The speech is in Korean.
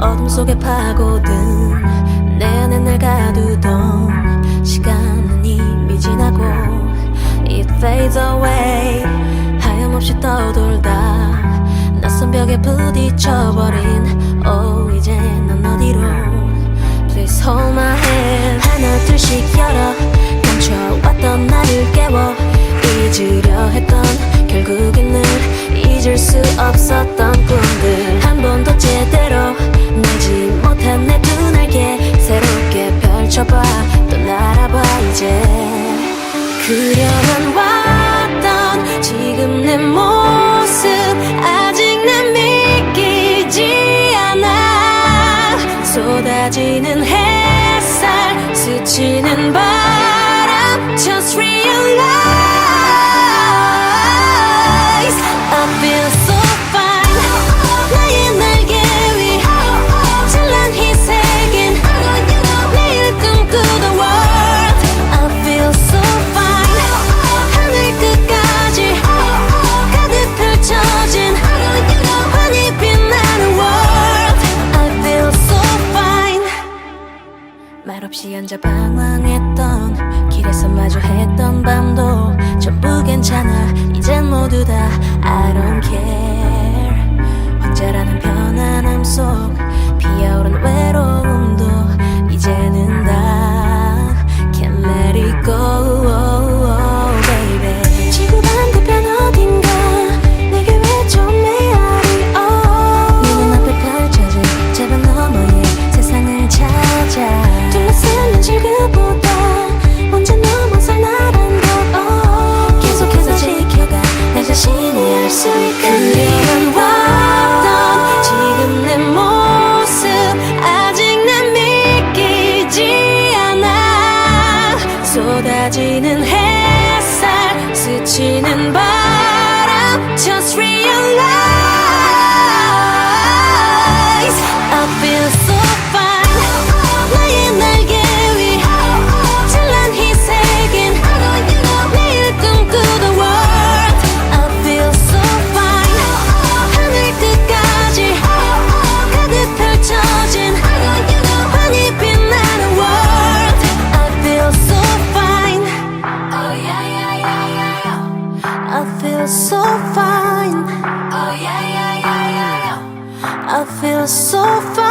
어둠 속에 파고든 내 안에 날 가두던 시간은 이미 지나고 It fades away. 하염없이 떠돌다 낯선 벽에 부딪혀버린 Oh 이제 넌 어디로? Please hold my hand. 하나 둘씩 열어 또 날아봐 이제. 그려만 왔던 지금 내 모습 아직 난 믿기지 않아. 쏟아지는 햇살 스치는 바람 Just realize 말없이 앉아 방황했던 길에서 마주했던 밤도 전부 괜찮아. 이젠 모두 다 I don't care. 혼자라는 편안함 쏟 so fine. Oh yeah yeah yeah yeah yeah. I feel so fine